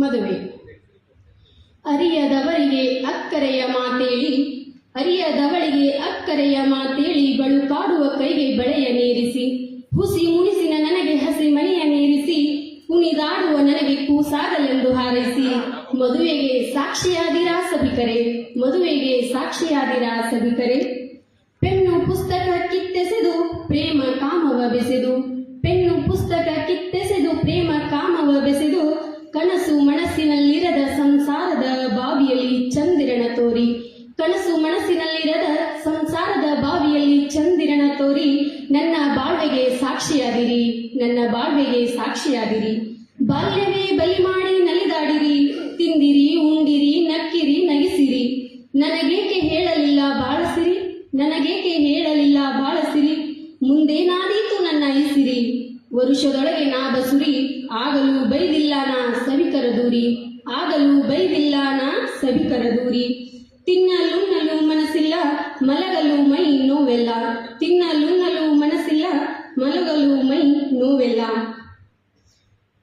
ಮದುವೆ. ಅರಿಯದವರಿಗೆ ಅಕ್ಕರೆಯ ಮಾತೇಳಿ, ಅರಿಯದವಳಿಗೆ ಅಕ್ಕರೆಯ ಮಾತೇಳಿ ಬಳುಕಾಡುವ ಕೈಗೆ ಬಳೆಯ ನೀರಿಸಿ, ಹುಸಿ ಉಣಿಸಿನ ನನಗೆ ಹಸಿ ಮನೆಯ ನೀರಿಸಿ ಕುಣಿದಾಡುವ ನನಗೆ ಕೂಸಾಗಲೆಂದು ಹಾರೈಸಿ, ಮದುವೆಗೆ ಸಾಕ್ಷಿಯಾದಿರಾ ಸಭಿಕರೆ, ಮದುವೆಗೆ ಸಾಕ್ಷಿಯಾದಿರಾ ಸಭಿಕರೆ. ಪೆನ್ನು ಪುಸ್ತಕ ಕಿತ್ತೆಸೆದು, ಪ್ರೇಮ ಕಾಮವ ಬೆಸೆದು ಬಾವಿಯಲ್ಲಿ ಚಂದಿರಣ ತೋರಿ. ಕನಸು ಮನಸ್ಸಿನಲ್ಲಿರದ ಸಂಸಾರದ ಬಾವಿಯಲ್ಲಿ ಚಂದಿರಣ ತೋರಿ. ನನ್ನ ಬಾಳ್ವೆಗೆ ಸಾಕ್ಷಿಯಾದಿರಿ ನನ್ನ ಬಾಳ್ವೆಗೆ ಸಾಕ್ಷಿಯಾದಿರಿ ಬಾಲ್ಯವೇ ಬಲಿ ಮಾಡಿ ನಲಿದಾಡಿರಿ, ತಿಂದಿರಿ, ಉಂಡಿರಿ, ನಕ್ಕಿರಿ, ನಗಿಸಿರಿ. ನನಗೇಕೆ ಹೇಳಲಿಲ್ಲ ಬಾಳಸಿರಿ, ನನಗೇಕೆ ಹೇಳಲಿಲ್ಲ ಬಾಳಸಿರಿ ಮುಂದೇನಾದೀತು ನನ್ನ ಐಸಿರಿ ವರುಷದೊಳಗೆ ನಾದ ಸುರಿ ಆಗಲೂ ಬೈದಿಲ್ಲ ನಾ ಸವಿಕರ ದೂರಿ, ಆಗಲೂ ಬೈದಿಲ್ಲ ನಾ ಸವಿಕರ ದೂರಿ. ತಿನ್ನಲುನ್ನಲು ಮನಸ್ಸಿಲ್ಲ ಮಲಗಲು ಮೈ ನೋವೆಲ್ಲ. ತಿನ್ನಲುನ್ನಲು ಮನಸ್ಸಿಲ್ಲ ಮಲಗಲು ಮೈ ನೋವೆಲ್ಲ.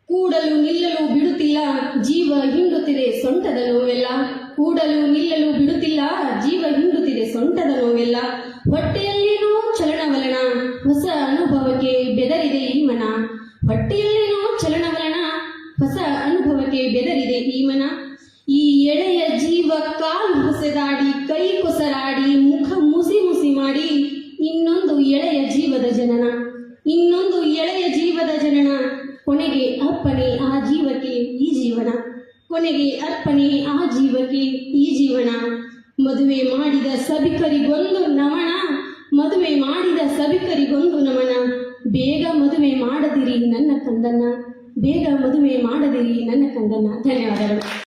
ಕೂಡಲು ನಿಲ್ಲಲು ಬಿಡುತ್ತಿಲ್ಲ, ಜೀವ ಹಿಂಡುತ್ತಿದೆ ಸೊಂಟದ ನೋವೆಲ್ಲ. ಕೂಡಲು ನಿಲ್ಲಲು ಬಿಡುತ್ತಿಲ್ಲ, ಜೀವ ಹಿಂಡುತ್ತಿದೆ ಸೊಂಟದ ನೋವೆಲ್ಲ. ಚಲನವಲನ ಹೊಸ ಅನುಭವಕ್ಕೆ ಬೆದರಿದೆ ಈ ಮನ ಹೊಟ್ಟೆಯಲ್ಲೇನೋ ಚಲನವಲನ, ಹೊಸ ಅನುಭವಕ್ಕೆ ಬೆದರಿದೆ ಈ ಮನ ಈ ಎಳೆಯ ಜೀವ ಕಾಲು ಹೊಸೆದಾಡಿ, ಕೈ ಕೊಸರಾಡಿ, ಮುಖ ಮುಸಿ ಮುಸಿ ಮಾಡಿ, ಇನ್ನೊಂದು ಎಳೆಯ ಜೀವದ ಜನನ. ಇನ್ನೊಂದು ಎಳೆಯ ಜೀವದ ಜನನ. ಕೊನೆಗೆ ಅರ್ಪಣೆ ಆ ಜೀವಕ್ಕೆ ಈ ಜೀವನ. ಕೊನೆಗೆ ಅರ್ಪಣೆ ಆ ಜೀವಕ್ಕೆ ಈ ಜೀವನ. ಮದುವೆ ಮಾಡಿದ ಸಭಿಕರಿಗೊಂದು ನಮನ. ಮದುವೆ ಮಾಡಿದ ಸಭಿಕರಿಗೊಂದು ನಮನ. ಬೇಗ ಮದುವೆ ಮಾಡದಿರಿ ನನ್ನ ಕಂದನ್ನ ಬೇಗ ಮದುವೆ ಮಾಡದಿರಿ ನನ್ನ ಕಂದನ್ನ ಧನ್ಯವಾದಗಳು.